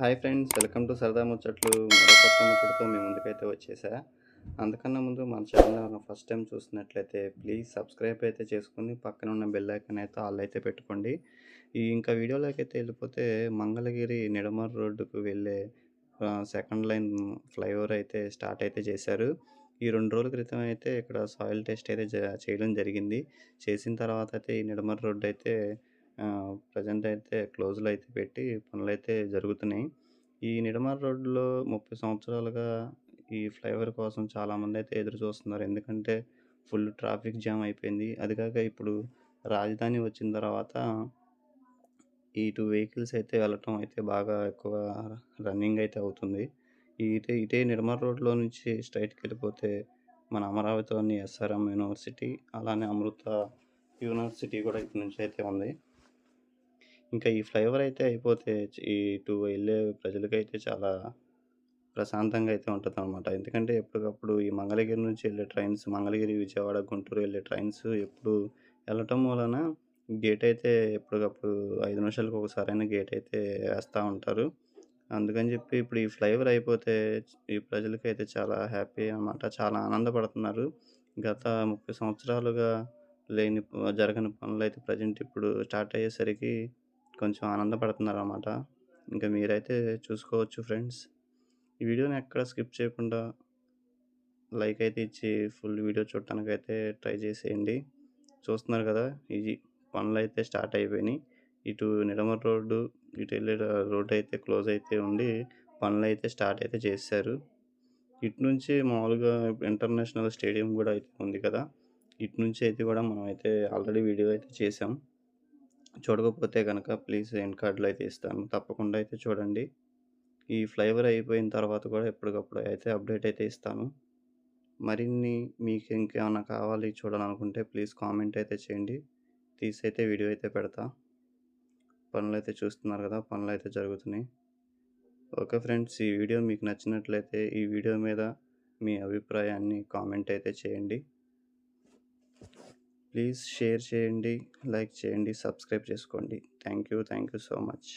Hi friends welcome to సరదా ముచ్చట్లు. మరో కొత్త ముచ్చటతో మీ ముందుకైతే వచ్చేసా. అందుకన్నా ముందు మన ఛానల్ ఫస్ట్ టైం చూసినట్లయితే ప్లీజ్ సబ్స్క్రైబ్ అయితే చేసుకుని పక్కన ఉన్న బెల్ ఐకన్ అయితే ఆల్ అయితే పెట్టుకోండి. ఈ ఇంకా వీడియోలోకి అయితే వెళ్ళిపోతే మంగళగిరి నిడమర్ రోడ్డుకు వెళ్ళే సెకండ్ లైన్ ఫ్లైఓవర్ అయితే స్టార్ట్ అయితే చేశారు. ఈ రెండు రోజుల క్రితం అయితే ఇక్కడ సాయిల్ టెస్ట్ అయితే చేయడం జరిగింది. చేసిన తర్వాత అయితే ఈ నిడమర్ రోడ్డు అయితే ప్రజెంట్ అయితే క్లోజ్లో అయితే పెట్టి పనులు అయితే జరుగుతున్నాయి. ఈ నిడమర్ రోడ్లో ముప్పై సంవత్సరాలుగా ఈ ఫ్లైఓవర్ కోసం చాలామంది అయితే ఎదురు చూస్తున్నారు. ఎందుకంటే ఫుల్ ట్రాఫిక్ జామ్ అయిపోయింది. అది కాక ఇప్పుడు రాజధాని వచ్చిన తర్వాత ఇటు వెహికల్స్ అయితే వెళ్ళటం అయితే బాగా ఎక్కువ రన్నింగ్ అయితే అవుతుంది. ఇటే ఇటే నిర్మల్ రోడ్లో నుంచి స్ట్రైట్కి వెళ్ళిపోతే మన అమరావతిలోని ఎస్ఆర్ఎం యూనివర్సిటీ అలానే అమృత యూనివర్సిటీ కూడా ఇటు నుంచి అయితే ఉంది. ఇంకా ఈ ఫ్లైఓవర్ అయితే అయిపోతే ఇటు వెళ్ళే ప్రజలకైతే చాలా ప్రశాంతంగా అయితే ఉంటుంది అనమాట ఎందుకంటే ఎప్పటికప్పుడు ఈ మంగళగిరి నుంచి వెళ్ళే ట్రైన్స్ మంగళగిరి విజయవాడ గుంటూరు వెళ్ళే ట్రైన్స్ ఎప్పుడు వెళ్ళటం వలన గేట్ అయితే ఎప్పటికప్పుడు ఐదు నిమిషాలకు ఒకసారైనా గేట్ అయితే వేస్తూ ఉంటారు. అందుకని చెప్పి ఇప్పుడు ఈ ఫ్లైఓవర్ అయిపోతే ఈ ప్రజలకైతే చాలా హ్యాపీ అన్నమాట. చాలా ఆనందపడుతున్నారు. గత ముప్పై సంవత్సరాలుగా లేని జరగని పనులు అయితే ప్రజెంట్ ఇప్పుడు స్టార్ట్ అయ్యేసరికి కొంచెం ఆనందపడుతున్నారు అన్నమాట ఇంకా మీరైతే చూసుకోవచ్చు ఫ్రెండ్స్. ఈ వీడియోని ఎక్కడ స్కిప్ చేయకుండా లైక్ అయితే ఇచ్చి ఫుల్ వీడియో చూడటానికి అయితే ట్రై చేసేయండి. చూస్తున్నారు కదా ఈ పనులు అయితే స్టార్ట్ అయిపోయినాయి. ఇటు నిడమర్ రోడ్డు ఇటు వెళ్ళే రోడ్డు అయితే క్లోజ్ అయితే ఉండి పనులు అయితే స్టార్ట్ అయితే చేశారు. ఇటు నుంచి మామూలుగా ఇంటర్నేషనల్ స్టేడియం కూడా అయితే ఉంది కదా. ఇటు నుంచి అయితే కూడా మనం అయితే ఆల్రెడీ వీడియో అయితే చేసాం చూడకపోతే కనుక ప్లీజ్ ఎండ్ కార్డులో అయితే ఇస్తాను. తప్పకుండా అయితే చూడండి. ఈ ఫ్లైఓవర్ అయిపోయిన తర్వాత కూడా ఎప్పటికప్పుడు అయితే అప్డేట్ అయితే ఇస్తాను. మరిన్ని మీకు ఇంకేమైనా కావాలి చూడాలనుకుంటే ప్లీజ్ కామెంట్ అయితే చేయండి. తీసి అయితే వీడియో అయితే పెడతా. పనులు అయితే చూస్తున్నారు కదా పనులు అయితే జరుగుతున్నాయి. ఓకే ఫ్రెండ్స్ ఈ వీడియో మీకు నచ్చినట్లయితే ఈ వీడియో మీద మీ అభిప్రాయాన్ని కామెంట్ అయితే చేయండి. ప్లీజ్ షేర్ చేయండి లైక్ చేయండి సబ్స్క్రైబ్ చేసుకోండి. Thank you thank you so much.